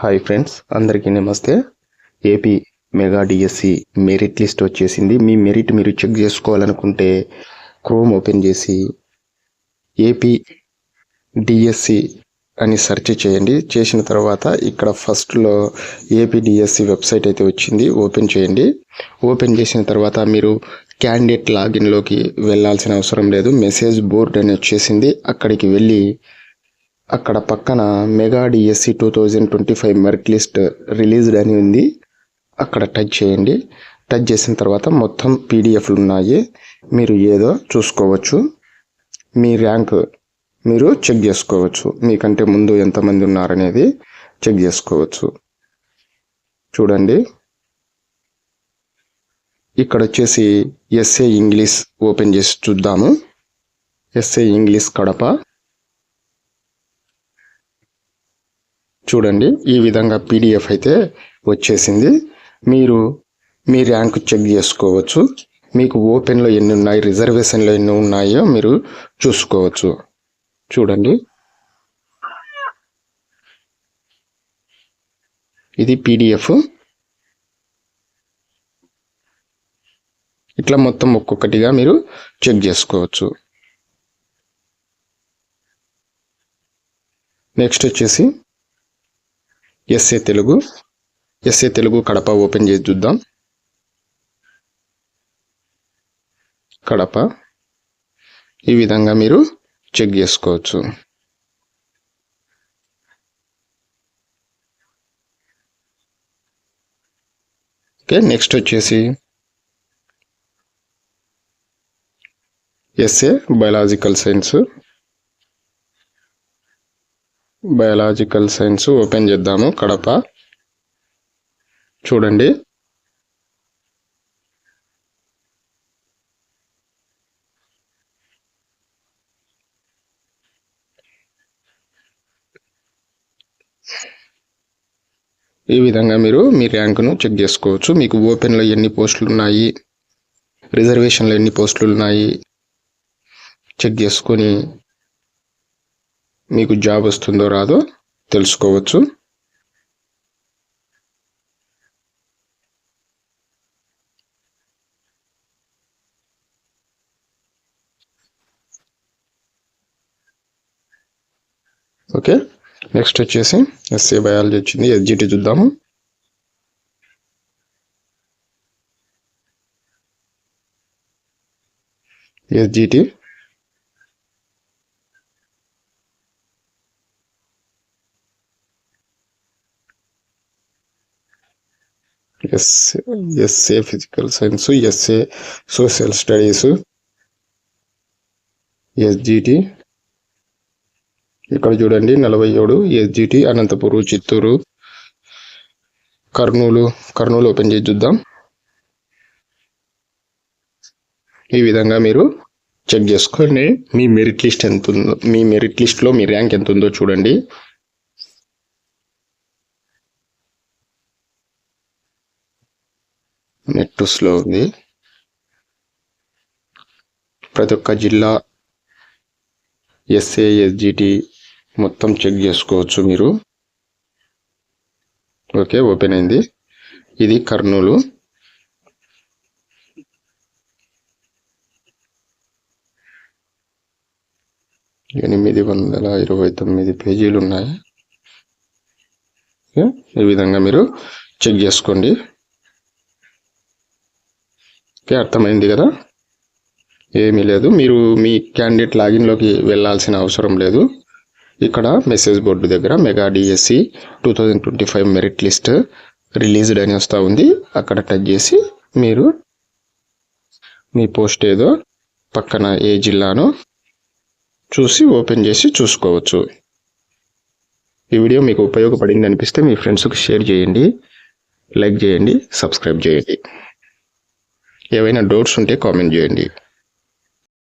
Hi friends అందరికీ నమస్తే. AP mega DSC merit list వచ్చేసింది. మీ మెరిట్ మీరు చెక్ చేసుకోవాలనుకుంటే క్రోమ్ ఓపెన్ చేసి ఏపీ డిఎస్సి అని సెర్చ్ చేయండి. చేసిన తర్వాత ఇక్కడ ఫస్ట్లో ఏపీ డిఎస్సి వెబ్సైట్ అయితే వచ్చింది ఓపెన్ చేయండి. ఓపెన్ చేసిన తర్వాత మీరు క్యాండిడేట్ లాగిన్లోకి వెళ్ళాల్సిన అవసరం లేదు. మెసేజ్ బోర్డ్ అని వచ్చేసింది. అక్కడికి వెళ్ళి అక్కడ పక్కన mega DSC two thousand twenty five merit list released అని ఉంది. అక్కడ టచ్ చేయండి. టచ్ చేసిన తర్వాత మొత్తం పీడిఎఫ్లు ఉన్నాయి. మీరు ఏదో చూసుకోవచ్చు. మీ ర్యాంక్ మీరు చెక్ చేసుకోవచ్చు. మీకంటే ముందు ఎంతమంది ఉన్నారనేది చెక్ చేసుకోవచ్చు. చూడండి. ఇక్కడ వచ్చేసి ఎస్ఏ ఇంగ్లీష్ ఓపెన్ చేసి చూద్దాము. SA English Kadapa. చూడండి ఈ విధంగా పీడిఎఫ్ అయితే వచ్చేసింది. మీరు మీ ర్యాంక్ చెక్ చేసుకోవచ్చు. మీకు ఓపెన్లో ఎన్ని ఉన్నాయి రిజర్వేషన్లో ఎన్ని ఉన్నాయో మీరు చూసుకోవచ్చు. చూడండి. ఇది పీడిఎఫ్ ఇట్లా మొత్తం ఒక్కొక్కటిగా మీరు చెక్ చేసుకోవచ్చు. నెక్స్ట్ వచ్చేసి SA Telugu SA Telugu Kadapa open చేసి చూద్దాం. కడప. ఈ విధంగా మీరు చెక్ చేసుకోవచ్చు. ఓకే నెక్స్ట్ వచ్చేసి SA biological science. Biological science open చేద్దాము కడప. చూడండి. ఈ విధంగా మీరు మీ ర్యాంకును చెక్ చేసుకోవచ్చు. మీకు ఓపెన్లో ఎన్ని పోస్టులు ఉన్నాయి? రిజర్వేషన్లో ఎన్ని పోస్టులు ఉన్నాయి? చెక్ చేసుకొని మీకు జాబ్ వస్తుందో రాదో తెలుసుకోవచ్చు. ఓకే నెక్స్ట్ వచ్చేసి ఎస్ఏ బయాలజీ వచ్చింది. ఎస్జిటి చూద్దాము. SGT S SA physical science SA social studies SGT. ఇక్కడ చూడండి నలభై ఏడు ఎస్జిటి అనంతపురం చిత్తూరు కర్నూలు కర్నూలు ఓపెన్ చేసి చూద్దాం. ఈ విధంగా మీరు చెక్ చేసుకొని మీ మెరిట్ లిస్ట్ ఎంత ఉందో మీ మెరిట్ లిస్ట్లో మీ ర్యాంక్ ఎంత ఉందో చూడండి. నెట్ స్లో ఉంది. ప్రతి ఒక్క జిల్లా ఎస్ఏ ఎస్జిటి మొత్తం చెక్ చేసుకోవచ్చు మీరు. ఓకే ఓపెన్ అయింది. ఇది కర్నూలు. ఎనిమిది వందల ఇరవై తొమ్మిది పేజీలు ఉన్నాయి. ఈ విధంగా మీరు చెక్ చేసుకోండి. ఓకే అర్థమైంది కదా? ఏమీ లేదు. మీరు మీ క్యాండిడేట్ లాగిన్లోకి వెళ్ళాల్సిన అవసరం లేదు. ఇక్కడ మెసేజ్ బోర్డు దగ్గర mega DSC two thousand twenty five merit list released అని వస్తూ ఉంది. అక్కడ టచ్ చేసి మీరు మీ పోస్ట్ ఏదో పక్కన ఏ జిల్లానో చూసి ఓపెన్ చేసి చూసుకోవచ్చు. ఈ వీడియో మీకు ఉపయోగపడింది అనిపిస్తే మీ ఫ్రెండ్స్కి షేర్ చేయండి లైక్ చేయండి సబ్స్క్రైబ్ చేయండి. ఏవైనా డౌట్స్ ఉంటే కామెంట్ చేయండి.